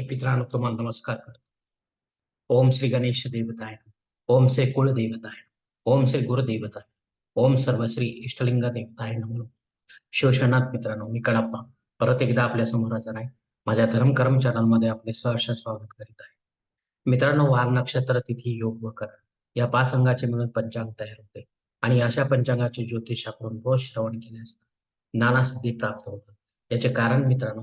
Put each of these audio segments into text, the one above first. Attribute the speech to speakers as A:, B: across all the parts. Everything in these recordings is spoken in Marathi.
A: हे पित्रांनो तुम्हाला नमस्कार करतो. ओम श्री गणेश देवताय. ओम श्री कुळ देवताय ओम श्री गुरुदेवताय. ओम सर्व श्री इष्टलिंग देवताय नमो. शिवशनाथ मित्रांनो मी कडाप्पा. परत एकदा आपल्यासमोर हजर आहे. माझ्या धर्मकर्म चॅनलमध्ये आपले सहर्ष स्वागत करीत आहे. मित्रांनो वार नक्षत्र तिथी योग व करण. या पाच अंगाचे मिळून पंचांग तयार होते. आणि अशा पंचांगाचे ज्योतिषाकडून रोज श्रवण केल्यास नाना सिद्धी प्राप्त होतात. याचे कारण मित्रांनो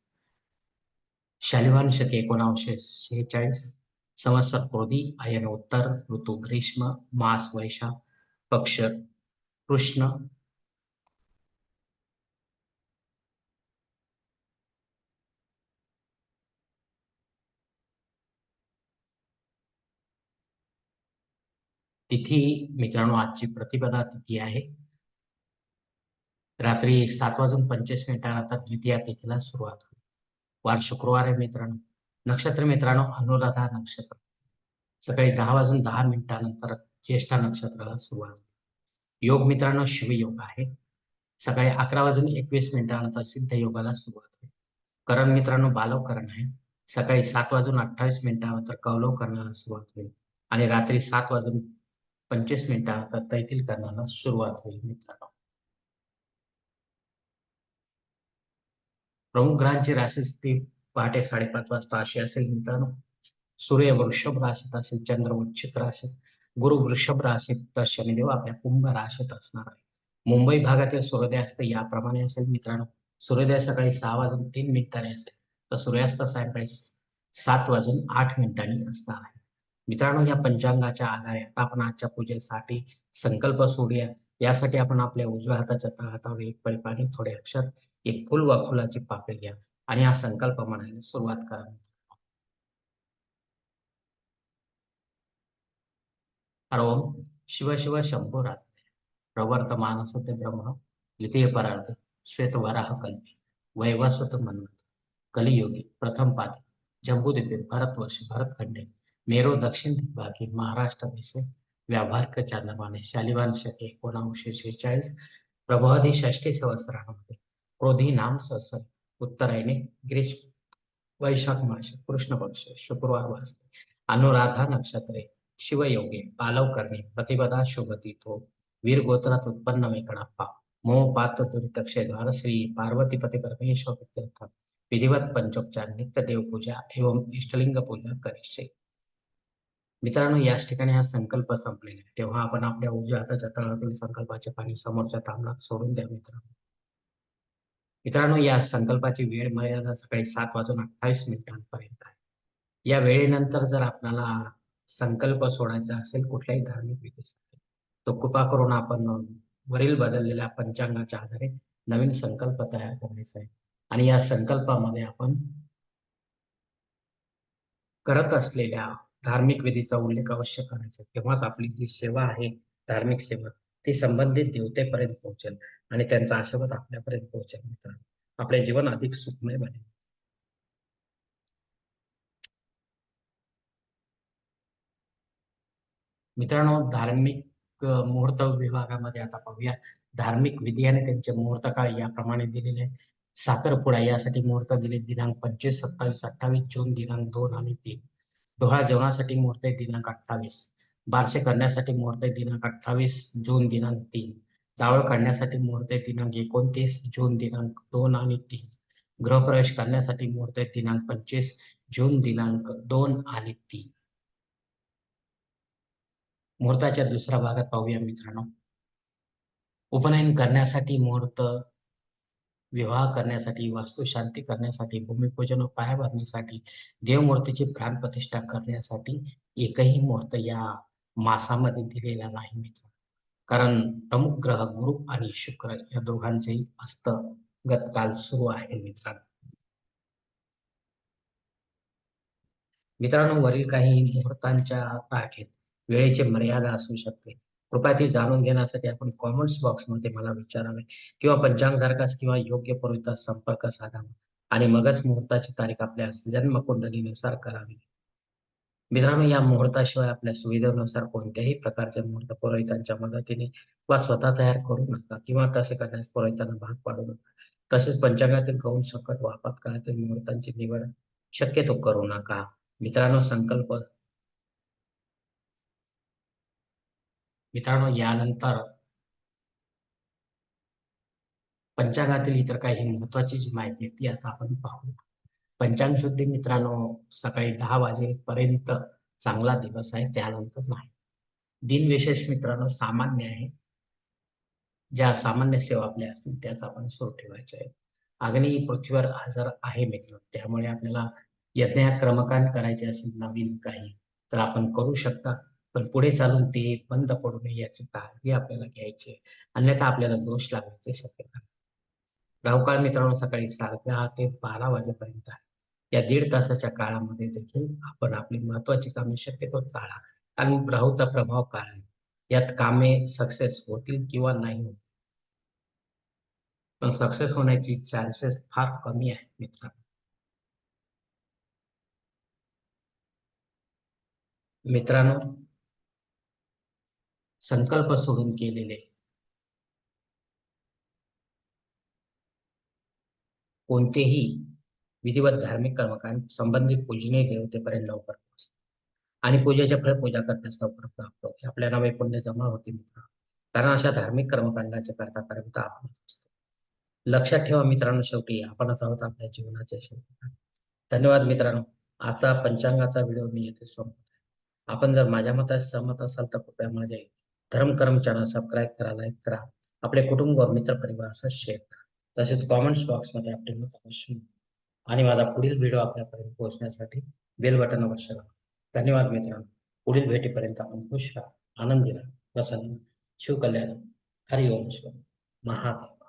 A: शालिवान शके एकोणाशे शेहेचाळीस संवत्सर क्रोधी आयन उत्तर ऋतू ग्रीष्म मास वैशाख पक्ष कृष्ण. तिथी मित्रांनो आजची प्रतिपदा तिथी आहे. रात्री सात वाजून पंचवीस मिनिटानंतर द्वितीय तिथीला सुरुवात होईल वार शुक्रवार आहे मित्रांनो. नक्षत्र मित्रांनो अनुराधा नक्षत्र. सकाळी दहा वाजून दहा मिनिटानंतर ज्येष्ठा नक्षत्राला सुरुवात. होईल योग मित्रांनो शिवयोग आहे. सकाळी अकरा वाजून एकवीस मिनिटानंतर सिद्ध योगाला सुरुवात होईल. करण मित्रांनो बालवकरण आहे. सकाळी सात वाजून अठ्ठावीस मिनिटानंतर कौलव करण्याला सुरुवात होईल आणि रात्री सात वाजून पंचवीस मिनिटानंतर तैतील करण्याला सुरुवात होईल मित्रांनो. प्रमुख ग्रहांची राशी स्थिती पहाटे साडेपाच वाजता अशी असेल मित्रांनो. सूर्य वृषभ राशीत असेल चंद्र वृश्चिक राशीत गुरु वृषभ राशीत तर शनिदेव आपल्या कुंभ राशीत असणार आहे. मुंबई भागातील सूर्योदय असते याप्रमाणे असेल मित्रांनो. सूर्योदय सकाळी सहा वाजून तीन मिनिटांनी असेल. तर सूर्यास्त सायंकाळी सात वाजून आठ मिनिटांनी असणार आहे. मित्रांनो या पंचांगाच्या आधारे आता आपण आजच्या पूजेसाठी संकल्प सोडूया. यासाठी आपण आपल्या उजव्या हाताच्या तळहातावर एक पळी पाणी थोडे अक्षर एक फुल वा फुलाची पाकळी घ्या. आणि हा संकल्प म्हणायला सुरुवात करा. ओम शिव शिव शंभो प्रवर्तमान सत्य ब्रह्म द्वितीय परार्थ श्वेत वराह कल्पे वैवस्वत मन्वत कलियोगी प्रथम पाद जम्बूद्वीपे भारतवर्ष भरतखंडे मेरो दक्षिण दिग्भागी महाराष्ट्र देशे व्यावहारिक चांद्रमाने शालिवान शके एकोणाशे शेहेचाळीस प्रभवादी षष्टी सहस्रामध्ये क्रोधी नाम सहसर उत्तरायणे ग्रीष्म वैशाख मास कृष्ण पक्ष शुक्रवार वास अनुराधा नक्षत्रे शिवयोगे पालव करणे प्रतिपदा शुभतीतो वीर गोत्रात उत्पन्न वेकडाप्पा मोह पात्र दुरित क्षेद्वार श्री पार्वतीपती परमेश्वर विधिवत पंचोपचार नित्य देवपूजा एवं इष्टलिंग पूजा करीशे. मित्रांनो याच ठिकाणी हा संकल्प संपलेला तेव्हा आपण आपल्या उजव्या हाताच्या तळातील संकल्पाचे पाणी समोरच्या तांबडात सोडून द्या मित्रांनो. मित्रांनो या संकल्पाची वेळ मर्यादा सकाळी सात वाजून अठ्ठावीस मिनिटांपर्यंत आहे. या वेळेनंतर जर आपल्याला संकल्प सोडायचा असेल कुठल्याही धार्मिक विधीसाठी तो कृपा करून आपण वरील बदललेल्या पंचांगाच्या आधारे नवीन संकल्प तयार करायचा आहे. आणि या संकल्पामध्ये आपण करत असलेल्या धार्मिक विधीचा उल्लेख अवश्य करायचा तेव्हाच आपली जी सेवा आहे धार्मिक सेवा ती संबंधित देवतेपर्यंत पोहोचेल आणि त्यांचा आशीर्वाद आपल्यापर्यंत पोहोचेल मित्रांनो. आपले जीवन अधिक सुखमय बनेल. मित्रांनो धार्मिक मुहूर्त विभागामध्ये आता पाहूया. धार्मिक विधी आणि त्यांचे मुहूर्त काळ याप्रमाणे दिलेले आहेत. साखरपुडा यासाठी मुहूर्त दिले दिनांक पंचवीस सत्तावीस अठ्ठावीस जून दिनांक दोन आणि तीन. डोहा जेवणासाठी मुहूर्त दिनांक अठ्ठावीस. बारसे करण्यासाठी मुहूर्त दिनांक अठ्ठावीस जून दिनांक तीन. जावळ काढण्यासाठी मुहूर्त दिनांक एकोणतीस जून दिनांक दोन आणि तीन. गृहप्रवेश करण्यासाठी मुहूर्त दिनांक पंचवीस जून दिनांक दोन आणि तीन. मुहूर्ताच्या दुसऱ्या भागात पाहूया मित्रांनो. उपनयन करण्यासाठी मुहूर्त विवाह करण्यासाठी वास्तुशांती करण्यासाठी भूमिपूजन व पायाभरणीसाठी देवमूर्तीची प्राणप्रतिष्ठा करण्यासाठी एकही मुहूर्त या मासामध्ये दिलेला नाही मित्र. कारण प्रमुख ग्रह गुरु आणि शुक्र या दोघांचेही अस्तगत काल सुरू आहे मित्रांनो. मित्रांनो वरील काही मुहूर्तांच्या तारखेत वेळेची मर्यादा असू शकते. कृपया ती जाणून घेण्यासाठी आपण कॉमेंट्स बॉक्समध्ये मला विचारावे किंवा पंचांगधारकास किंवा योग्य पूर्वीचा संपर्क साधावा आणि मगच मुहूर्ताची तारीख आपल्या जन्मकुंडलीनुसार करावी. मित्रांनो या मुहूर्ताशिवाय आपल्या सुविधेनुसार कोणत्याही प्रकारचे मुहूर्त पुरोहितांच्या मदतीने वा स्वतः तयार करू नका किंवा तसे करण्यास पुरोहितांना भाग पाडू नका. तसेच पंचांगातील गौण सकट व आपत्काळातील मुहूर्तांची निवड शक्यतो करू नका. मित्रांनो संकल्प मित्रांनो यानंतर पंचांगातील इतर काही महत्वाची जी माहिती आहे ती आता आपण पाहू पंचांग शुद्धी मित्रांनो सकाळी दहा वाजेपर्यंत चांगला दिवस आहे त्यानंतर नाही. दिनविशेष मित्रांनो सामान्य आहे. ज्या सामान्य सेवा आपल्या असतील त्याच आपण सुरू ठेवायच्या आहेत. अग्नी पृथ्वीवर हजर आहे मित्र त्यामुळे आपल्याला यज्ञ क्रमकांड करायचे असेल नवीन काही तर आपण करू शकता. पण पुढे चालून ते बंद पडू नये याची काळजी आपल्याला घ्यायची अन्यथा आपल्याला दोष लागण्याची शक्यता. राहुकाळ मित्रांनो सकाळी साडे ते बारा वाजेपर्यंत आहे. या दीड तासाच्या काळामध्ये देखील आपण आपली महत्वाची कामे शक्यतो टाळा. आणि राहूचा प्रभाव काय यात कामे सक्सेस होतील किंवा नाही होतील पण सक्सेस होण्याची चान्सेस फार कमी आहे मित्रांनो. मित्रांनो संकल्प सोडून केलेले कोणतेही विधिवत धार्मिक कर्मकांड संबंधित पूजनीय देवतेपर्यंत लवकर पोहोचते. आणि पूजेच्या फळ पूजा करण्यास लवकर प्राप्त होते. आपल्या नावे पुण्य जमा होते मित्र. कारण अशा धार्मिक कर्मकांडाचे करता करता आपण असतो लक्षात ठेवा मित्रांनो शेवटी आपणच आहोत आपल्या जीवनाच्या शेवटी. धन्यवाद मित्रांनो. आता पंचांगाचा व्हिडिओ मी येथे संपत आपण जर माझ्या मतात सहमत असाल तर कृपया माझे धर्म कर्म चॅनल सबस्क्राईब करा लाईक करा. आपले कुटुंब व मित्र परिवार असं शेअर करा. तसेच कॉमेंट्स बॉक्समध्ये आपले मत अवश्य आणि माझा पुढील व्हिडिओ आपल्यापर्यंत पोहोचण्यासाठी बेल बटन अवश्य धन्यवाद मित्रांनो. पुढील भेटीपर्यंत आपण खुश राहा आनंदी राहा. प्रसन्न शिवकल्याण हरिओम शिव महादेव.